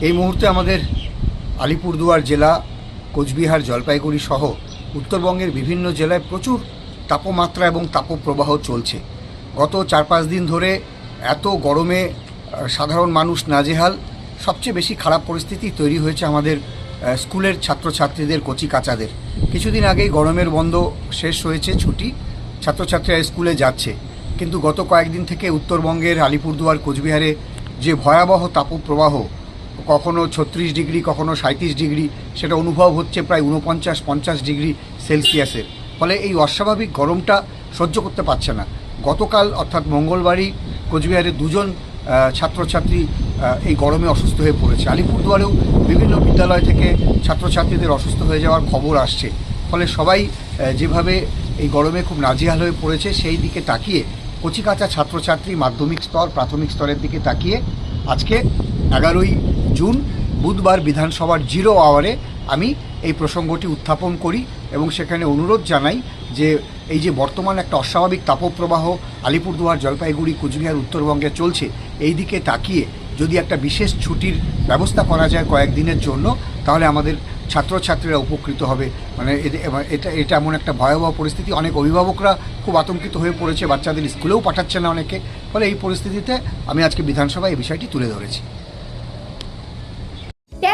এই মুহূর্তে আমাদের আলিপুরদুয়ার জেলা, কোচবিহার, জলপাইগুড়ি সহ উত্তরবঙ্গের বিভিন্ন জেলায় প্রচুর তাপমাত্রা এবং তাপপ্রবাহ চলছে। গত চার পাঁচ দিন ধরে এত গরমে সাধারণ মানুষ নাজেহাল। সবচেয়ে বেশি খারাপ পরিস্থিতি তৈরি হয়েছে আমাদের স্কুলের ছাত্রছাত্রীদের কচি কাচাদের কিছুদিন আগেই গরমের বন্ধ শেষ হয়েছে, ছুটি। ছাত্রছাত্রীরা স্কুলে যাচ্ছে। কিন্তু গত কয়েকদিন থেকে উত্তরবঙ্গের আলিপুরদুয়ার, কোচবিহারে যে ভয়াবহ তাপপ্রবাহ কখনো ছত্রিশ ডিগ্রি, কখনো সাঁত্রিশ ডিগ্রি, সেটা অনুভব হচ্ছে প্রায় উনপঞ্চাশ পঞ্চাশ ডিগ্রি সেলসিয়াসের। ফলে এই অস্বাভাবিক গরমটা সহ্য করতে পারছে না। গতকাল, অর্থাৎ মঙ্গলবারই কোচবিহারে দুজন ছাত্রছাত্রী এই গরমে অসুস্থ হয়ে পড়েছে। আলিপুরদুয়ারেও বিভিন্ন বিদ্যালয় থেকে ছাত্রছাত্রীদের অসুস্থ হয়ে যাওয়ার খবর আসছে। ফলে সবাই যেভাবে এই গরমে খুব নাজেহাল হয়ে পড়েছে, সেই দিকে তাকিয়ে কচিকাঁচা ছাত্রছাত্রী মাধ্যমিক স্তর, প্রাথমিক স্তরের দিকে তাকিয়ে আজকে এগারোই জুন, বুধবার বিধানসভার জিরো আওয়ারে আমি এই প্রসঙ্গটি উত্থাপন করি এবং সেখানে অনুরোধ জানাই যে এই যে বর্তমান একটা অস্বাভাবিক তাপপ্রবাহ আলিপুরদুয়ার, জলপাইগুড়ি, কুচবিহার, উত্তরবঙ্গে চলছে, এই দিকে তাকিয়ে যদি একটা বিশেষ ছুটির ব্যবস্থা করা যায় কয়েকদিনের জন্য, তাহলে আমাদের ছাত্রছাত্রীরা উপকৃত হবে। মানে এটা এটা এমন একটা ভয়াবহ পরিস্থিতি। অনেক অভিভাবকরা খুব আতঙ্কিত হয়ে পড়েছে, বাচ্চাদের স্কুলেও পাঠাচ্ছে না অনেকে। ফলে এই পরিস্থিতিতে আমি আজকে বিধানসভায় এই বিষয়টি তুলে ধরেছি।